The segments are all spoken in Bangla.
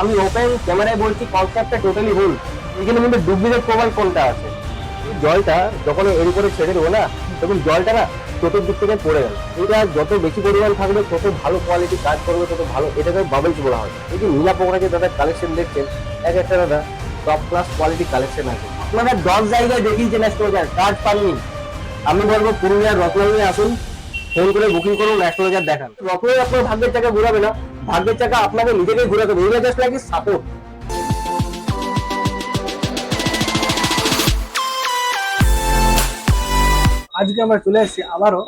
আমি ওপেন ক্যামেরায় বলছি কনসেপ্টটা টোটালি ভুল। এখানে মধ্যে ডুপ্লিকেট প্রোফাইল কোনটা আছে? জলটা যখন এর উপরে ছেড়ে দেবো না, তখন জলটা না চতুর্দিক থেকে পড়ে গেল এটা যত বেশি পরিমাণ থাকবে, তত ভালো কোয়ালিটি কাজ করবে, তত ভালো। এটাকে বাবলস বলা হয়। এই যে নীলা পোকরা যে দাদা কালেকশন দেখছেন, এক একটা দাদা টপ ক্লাস কোয়ালিটি কালেকশন আছে। আপনারা দশ জায়গায় দেখিয়েছেন অ্যাস্ট্রোলজার কাজ পাননি। আমি বলব পুরুলিয়ার রত্নালয়ে আসুন ফোন করে বুকিং করুন অ্যাস্ট্রোলজার দেখান। রত্নালয় আপনার ভাগ্যের চাকা ঘুরাবে না। ভাগ্যের চাকা আপনাকে নিজেকে ঘুরাতে হবে। এগুলো জাস্ট লাগে সাপোর্ট আজকে আমরা চলে এসেছি আবারও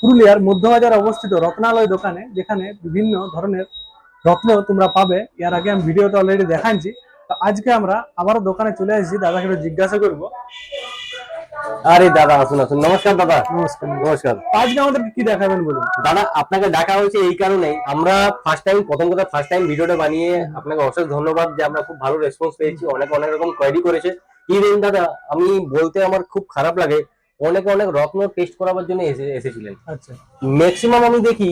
পুরুলিয়ার মধ্যবাজার অবস্থিত রত্নালয় দোকানে, যেখানে বিভিন্ন ধরনের রত্ন তোমরা পাবে। এর আগে আমি ভিডিওতে অলরেডি দেখাচ্ছি তো আজকে আমরা আবারও দোকানে চলে এসেছি, দাদাকে জিজ্ঞাসা করব। আরে দাদা আসুন আসুন। নমস্কার দাদা। নমস্কার। নমস্কার। আজকে আমাদেরকে কি দেখাবেন বলুন? দাদা আপনাকে ডাকা হয়েছে এই কারণে আমরা ফার্স্ট টাইম প্রথম কথা ফার্স্ট টাইম ভিডিওটা বানিয়ে আপনাকে অশেষ ধন্যবাদ যে আমরা খুব ভালো রেসপন্স পেয়েছি। অনেক অনেক রকম কোয়ারি করেছে। ইভেন দাদা আমি বলতে আমার খুব খারাপ লাগে। অনেকে অনেক রত্ন টেস্ট করাবার জন্য এসে এসেছিলেন। আচ্ছা। ম্যাক্সিমাম আমি দেখি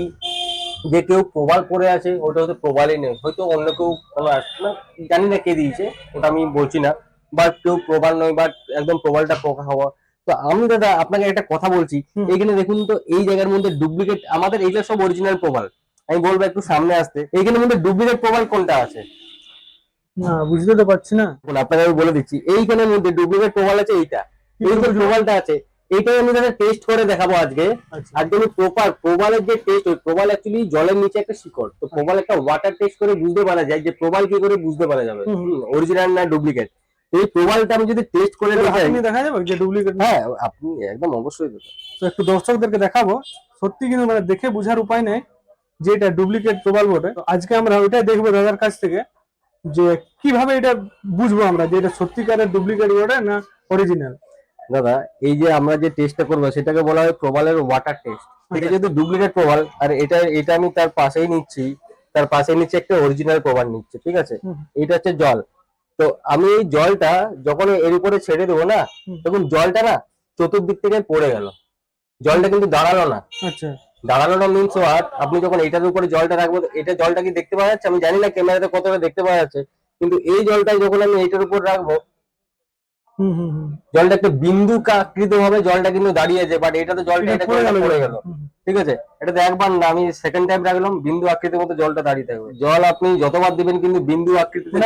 যে কেউ প্রবাল পরে আছে ওটা হয়তো প্রবালই নেই। হয়তো অন্য কেউ কোনো আসছে না জানি না কে দিয়েছে ওটা আমি বলছি না। বা কেউ প্রবাল নয় বা একদম প্রবালটা পোকা হওয়া। তো আমি দাদা আপনাকে একটা কথা বলছি। এখানে দেখুন তো এই জায়গার মধ্যে ডুপ্লিকেট আমাদের এইগুলো সব অরিজিনাল প্রবাল। আমি বলব একটু সামনে আসতে। এইখানের মধ্যে ডুপ্লিকেট প্রবাল কোনটা আছে? না বুঝতে তো পারছি না। আপনাকে আমি বলে দিচ্ছি এইখানের মধ্যে ডুপ্লিকেট প্রবাল আছে এইটা। এই যে প্রবালটা আছে। এইটাই আমি দাদা টেস্ট করে দেখাবো আজকে। আচ্ছা। আর যদি প্রপার প্রবালের যে টেস্ট ওই প্রবাল অ্যাকচুয়ালি জলের নিচে একটা শিকড়। তো প্রবাল একটা ওয়াটার টেস্ট করে বুঝতে পারা যায় যে প্রবাল কি করে বুঝতে পারা যাবে। অরিজিনাল না ডুপ্লিকেট এই প্রবালটা আমি যদি টেস্ট করে দেখাই আপনি দেখা যাবে যে ডুপ্লিকেট হ্যাঁ আপনি একদম অবশ্যই। তো একটু দর্শকদেরকে দেখাবো। সত্যি কিন্তু মানে দেখে বোঝার উপায় নেই যে এটা ডুপ্লিকেট প্রবাল বটে। আজকে আমরা ওইটাই দেখব দাদার কাছ থেকে যে কীভাবে এটা বুঝব আমরা যে এটা সত্যিকারের ডুপ্লিকেট বটে না অরিজিনাল দাদা এই যে আমরা যে টেস্টটা করব সেটাকে বলা হয় প্রবালের ওয়াটার টেস্ট এটা যদি ডুপ্লিকেট প্রবাল আর এটা এটা আমি তার পাশেই নিচ্ছি তার পাশে নিচ্ছে একটা অরিজিনাল প্রবাল নিচ্ছে ঠিক আছে? এটা হচ্ছে জল। তো আমি এই জলটা যখন এর উপরে ছেড়ে দেবো না। তখন জলটা না চতুর্দিক থেকে পড়ে গেল। জলটা কিন্তু দাঁড়াল না। আচ্ছা। দাঁড়ানো না মিনস হোয়াট আপনি যখন এটার উপরে জলটা রাখব এটা জলটা কি দেখতে পাওয়া যাচ্ছে? আমি জানি না ক্যামেরাতে কতটা দেখতে পাওয়া যাচ্ছে কিন্তু এই জলটা যখন আমি এটার উপর রাখব জলটা একটা বিন্দু আকৃত ভাবে জলটা কিন্তু দাঁড়িয়েছে বাট এটা তো জলটা এটা পড়ে গেল। ঠিক আছে? এটা তো একবার না আমি সেকেন্ড টাইম রাখলাম বিন্দু আকৃতির মতো জলটা দাঁড়িয়ে থাকবে। জল আপনি যতবার দিবেন কিন্তু বিন্দু আকৃতিতে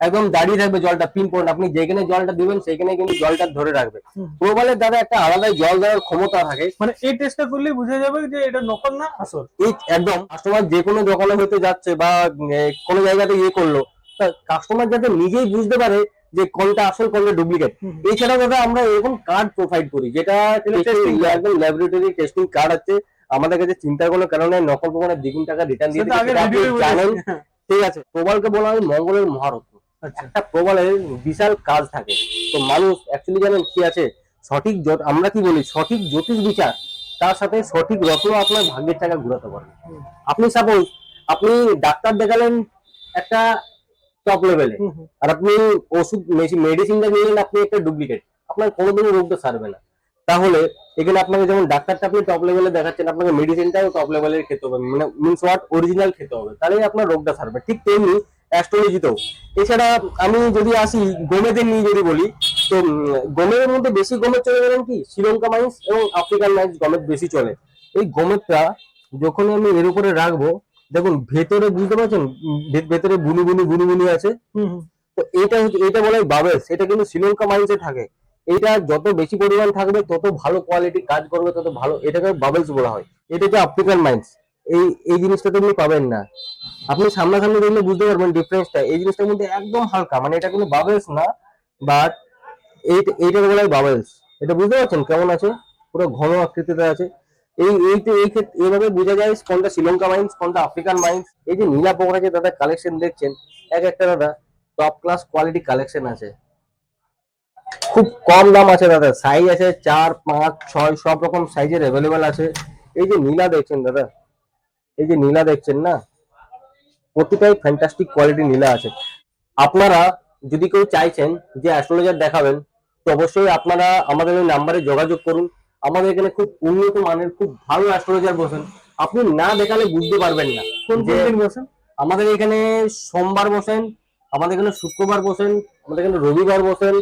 একদম দাঁড়িয়ে থাকবে জলটা পিন পয়েন্ট আপনি যেখানে জলটা দিবেন সেখানে কিন্তু জলটা ধরে রাখবে। প্রবালের দাদা একটা আলাদাই জল দেওয়ার ক্ষমতা থাকে। মানে এই টেস্টটা করলেই বুঝে যাবে যে এটা নকল না আসল। এই একদম কাস্টমার যে কোনো দোকানে হতে যাচ্ছে বা কোনো জায়গাতে ইয়ে করল কাস্টমার যাতে নিজেই বুঝতে পারে যে কোনটা আসল কোনটা ডুপ্লিকেট হুম। এছাড়াও দাদা আমরা এরকম কার্ড প্রোভাইড করি যেটা একদম ল্যাবরেটরি টেস্টিং কার্ড আছে। আমাদের কাছে চিন্তার কোনো কারণে নকল প্রমাণের দ্বিগুণ টাকা রিটার্ন দিয়ে জানেন? ঠিক আছে প্রবালকে বলা হয় মঙ্গলের মহারত্ন আচ্ছা। একটা প্রবালের বিশাল কাজ থাকে। তো মানুষ অ্যাকচুয়ালি জানেন কি আছে? সঠিক আমরা কি বলি? সঠিক জ্যোতিষ বিচার তার সাথে সঠিক রত্ন আপনার ভাগ্যের টাকা ঘুরাতে পারবে। আপনি সাপোজ আপনি ডাক্তার দেখালেন একটা টপ লেভেলে। আর আপনি ওষুধ মেডিসিনটা নিলেন আপনি একটা ডুপ্লিকেট আপনার কোনোদিনও রোগটা সারবে না। তাহলে এখানে আপনাকে যেমন ডাক্তারটা আপনি টপ লেভেলে দেখাচ্ছেন আপনাকে মেডিসিনটাও টপ লেভেলের খেতে হবে। মানে মিনস হোয়াট অরিজিনাল খেতে হবে। তাহলেই আপনার রোগটা সারবে ঠিক তেমনি অ্যাস্ট্রোলজিতেও এছাড়া আমি যদি আসি গমেদের নিয়ে যদি বলি তো গমের মধ্যে বেশি গমের চলে গেলেন কি? শ্রীলঙ্কা মাইন্স এবং আফ্রিকান মাইন্স গমের বেশি চলে। এই গমেরটা যখন আমি এর উপরে রাখব দেখুন ভেতরে বুঝতে পারছেন? ভেতরে বুনি বুনি বুনি বুনি আছে। তো এটা হচ্ছে এটা বলা হয় বাবেলস এটা কিন্তু শ্রীলঙ্কা মাইন্সে থাকে। এটা যত বেশি পরিমাণ থাকবে তত ভালো কোয়ালিটি কাজ করবে তত ভালো এটাকে বাবেলস বলা হয়। এটা হচ্ছে আফ্রিকান মাইন্স এই এই জিনিসটা তো আপনি পাবেন না। আপনি সামনাসামনি দেখলে বুঝতে পারবেন ডিফারেন্সটা এই জিনিসটার মধ্যে একদম হালকা। মানে এটা কিন্তু বাবেলস না বাট এইটার বলা হয় বাবেলস এটা বুঝতে পারছেন? কেমন আছে? পুরো ঘন আকৃতিতে আছে। এই এই এই ক্ষেত্রে, এইভাবে বোঝা যায় কোনটা শ্রীলঙ্কা মাইন্স কোনটা আফ্রিকান মাইন্স এই যে নীলা পোকরা যে দাদা কালেকশন দেখছেন, এক একটা দাদা টপ ক্লাস কোয়ালিটি কালেকশন আছে। খুব কম দাম আছে দাদা সাইজ আছে চার, পাঁচ, ছয়, সব রকম সাইজের অ্যাভেলেবেল আছে। এই যে নীলা দেখছেন দাদা, এই যে নীলা দেখছেন না? প্রতিটাই ফ্যান্টাস্টিক কোয়ালিটি নীলা আছে। আপনারা যদি কেউ চাইছেন যে অ্যাস্ট্রোলজার দেখাবেন, তো অবশ্যই আপনারা আমাদের ওই নাম্বারে যোগাযোগ করুন। আমাদের এখানে খুব উন্নত মানের খুব ভালো অ্যাস্ট্রোলজার বসেন। আপনি না দেখালে বুঝতে পারবেন না কোন কোন দিন বসেন? আমাদের এখানে সোমবার বসেন আমাদের এখানে শুক্রবার বসেন আমাদের এখানে রবিবার বসেন।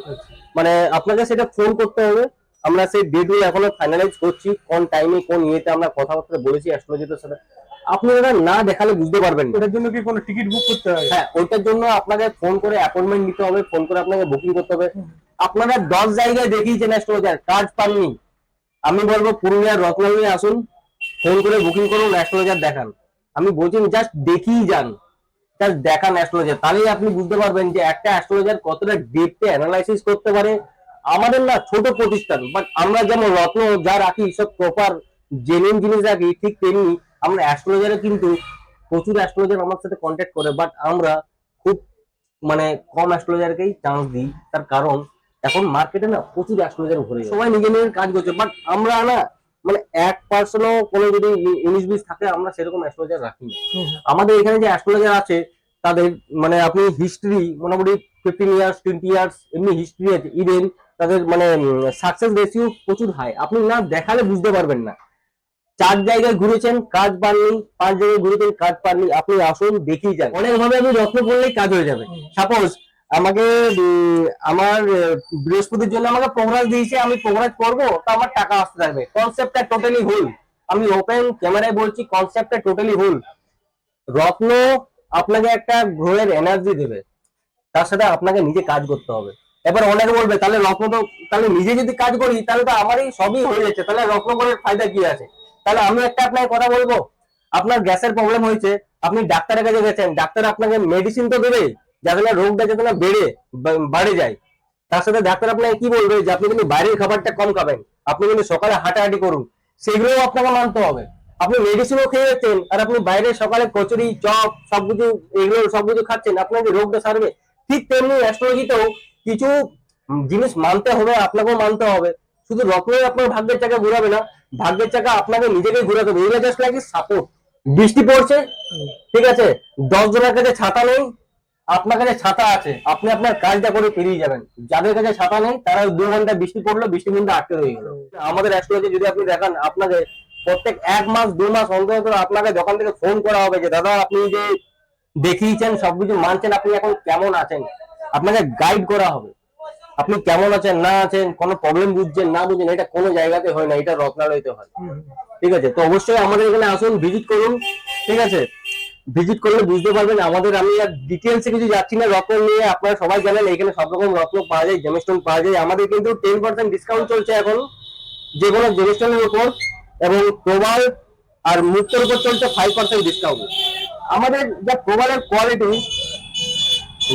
মানে আপনাকে সেটা ফোন করতে হবে। আমরা সেই ডেট এখনও ফাইনালাইজ করছি কোন টাইমে কোন ইয়েতে আমরা কথাবার্তা বলেছি অ্যাস্ট্রোলজিদের সাথে। আপনি ওটা না দেখালে বুঝতে পারবেন না। এটার জন্য কি কোনো টিকিট বুক করতে হবে? হ্যাঁ ওইটার জন্য আপনাকে ফোন করে অ্যাপয়েন্টমেন্ট নিতে হবে ফোন করে আপনাকে বুকিং করতে হবে। আপনারা দশ জায়গায় দেখিয়েছেন অ্যাস্ট্রোলজার কাজ পাননি। আমি বলব পুরুলিয়ার রত্নালয়ে আসুন ফোন করে বুকিং করুন অ্যাস্ট্রোলজার দেখান। আমি বলছি জাস্ট দেখিয়ে যান। জাস্ট দেখান অ্যাস্ট্রোলজার তাহলেই আপনি বুঝতে পারবেন যে একটা অ্যাস্ট্রোলজার কতটা ডেপতে অ্যানালাইসিস করতে পারে। আমাদের না ছোট প্রতিষ্ঠান বাট আমরা যেমন রত্ন যা রাখি, সব প্রপার জেনুইন জিনিস রাখি, ঠিক তেমনি আমরা অ্যাস্ট্রোলজারে কিন্তু প্রচুর অ্যাস্ট্রোলজার আমার সাথে কন্ট্যাক্ট করে বাট আমরা খুব মানে কম অ্যাস্ট্রোলজারকেই চান্স দিই। তার কারণ এখন মার্কেটে না প্রচুর অ্যাস্ট্রোলজার ভরে সবাই নিজে নিজের কাজ করছে বাট আমরা না মানে এক পার্সনও কোনো যদি উনিশ বিশ থাকে আমরা সেরকম অ্যাস্ট্রোলজার রাখি না আমাদের এখানে যে অ্যাস্ট্রোলজার আছে তাদের মানে আপনি হিস্ট্রি মোটামুটি ফিফটিন ইয়ার্স টোয়েন্টি ইয়ার্স এমনি হিস্ট্রি আছে ইভেন তাদের মানে সাকসেস রেশিও প্রচুর হাই আপনি না দেখালে বুঝতে পারবেন না। চার জায়গায় ঘুরেছেন কাজ পাননি পাঁচ জায়গায় ঘুরেছেন কাজ পাননি আপনি আসুন দেখিয়ে যান। অনেকভাবে আপনি রত্ন করলেই কাজ হয়ে যাবে। সাপোজ আমাকে আমার বৃহস্পতির জন্য আমাকে প্রোগ্রাস দিয়েছে, আমি প্রোগ্রাস করব, তো আমার টাকা আসতে থাকবে। কনসেপ্টটা টোটালি ভুল। আমি ওপেন ক্যামেরায় বলছি কনসেপ্টটা টোটালি ভুল। রত্ন আপনাকে একটা গ্রহের এনার্জি দেবে। তার সাথে আপনাকে নিজে কাজ করতে হবে। এবার অনেকে বলবে, তাহলে রত্ন তো, তাহলে নিজে যদি কাজ করি, তাহলে তো আমারই সবই হয়ে যাচ্ছে। তাহলে রত্ন করে ফায়দা কি আছে? তাহলে আমি একটা আপনাকে কথা বলব। আপনার গ্যাসের প্রবলেম হয়েছে। আপনি ডাক্তারের কাছে গেছেন। ডাক্তার আপনাকে মেডিসিন তো দেবে যাতে না রোগটা যাতে না বেড়ে বাড়ে যায়। তার সাথে ডাক্তার আপনাকে কি বলবে যে আপনি কিন্তু বাইরের খাবারটা কম খাবেন। আপনি কিন্তু সকালে হাঁটাহাঁটি করুন। সেগুলোও আপনাকে মানতে হবে। আপনি মেডিসিনও খেয়ে যাচ্ছেন আর আপনি বাইরে সকালে কচুরি চপ সবকিছু এগুলো সবকিছু খাচ্ছেন আপনার যে রোগটা সারবে ঠিক তেমনি অ্যাস্ট্রোলজিতেও কিছু জিনিস মানতে হবে আপনাকেও মানতে হবে। শুধু রত্নই আপনার ভাগ্যের চাকা ঘুরাবে না ভাগ্যের চাকা আপনাকে নিজেকে ঘুরাতে হবে। এগুলো জাস্ট লাগে সাপোর্ট বৃষ্টি পড়ছে ঠিক আছে? দশ জনের কাছে ছাতা নেই আপনার কাছে ছাতা আছে আপনি আপনার কাজটা করে পেরিয়ে যাবেন। যাদের কাছে ছাতা নেই তারা দু ঘণ্টা বৃষ্টি পড়ল বৃষ্টি কিন্তু আটকে রয়ে গেল। আমাদের অ্যাস্ট্রোলজি যদি আপনি দেখান আপনাকে প্রত্যেক এক মাস দু মাস অন্তর অন্তর আপনাকে দোকান থেকে ফোন করা হবে যে দাদা আপনি যে দেখিয়েছেন সবকিছু মানছেন আপনি এখন কেমন আছেন? আপনাকে গাইড করা হবে। আপনি কেমন আছেন না আছেন কোনো প্রবলেম বুঝছেন না বুঝছেন এটা কোনো জায়গাতে হয় না এটা রত্নালয়তে হয়। ঠিক আছে? তো অবশ্যই আমাদের এখানে আসুন ভিজিট করুন। ঠিক আছে? ভিজিট করলে বুঝতে পারবেন আমাদের, আমি আর ডিটেলসে কিছু যাচ্ছি না রত্ন নিয়ে আপনারা সবাই জানেন, এখানে সব রকম রত্ন পাওয়া যায় জেমস্টোন পাওয়া যায়। আমাদের কিন্তু টেন পার্সেন্ট ডিসকাউন্ট চলছে এখন, যে কোনো জেমস্টোনের উপর, এবং প্রবাল আর মুক্তর উপর চলছে ফাইভ পার্সেন্ট ডিসকাউন্ট আমাদের যা প্রবালের কোয়ালিটি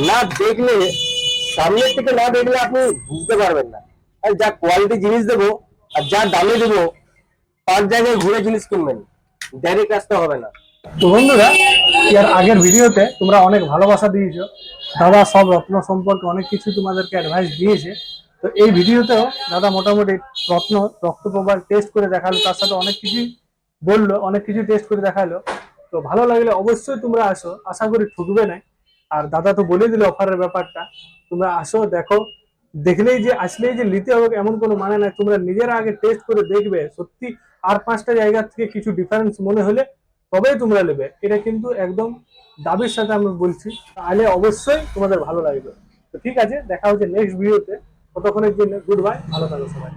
না দেখলে, সামনের থেকে না দেখলে আপনি বুঝতে পারবেন না। আর যা কোয়ালিটি জিনিস দেবো, আর যা দামে দেবো, পাঁচ জায়গায় ঘুরে জিনিস কিনবেন ডাইরেক্ট আসতে হবে না। তো বন্ধুরা এর আগের ভিডিওতে তোমরা অনেক ভালোবাসা দিয়েছ। দাদা সব রত্ন সম্পর্কে অনেক কিছু তোমাদেরকে অ্যাডভাইস দিয়েছে। তো এই ভিডিওতেও দাদা মোটামুটি রত্ন, রক্ত প্রবাহ টেস্ট করে দেখাল, তার সাথে অনেক কিছুই বলল, অনেক কিছু টেস্ট করে দেখাল। তো ভালো লাগলে অবশ্যই তোমরা আসো, আশা করি ঠুকবে না আর দাদা তো বলে দিল অফারের ব্যাপারটা। তোমরা আসো, দেখো, দেখলেই যে, আসলেই যে নিতে হবে এমন কোনো মানে নাই। তোমরা নিজেরা আগে টেস্ট করে দেখবে। সত্যি আর পাঁচটা জায়গা থেকে কিছু ডিফারেন্স মনে হলে তবেই তোমরা নেবে। এটা কিন্তু একদম দাবির সাথে আমি বলছি। তাহলে অবশ্যই তোমাদের ভালো লাগবে। তো ঠিক আছে, দেখা হচ্ছে নেক্সট ভিডিওতে ততক্ষণের জন্য গুড বাই ভালো থাকো সবাই।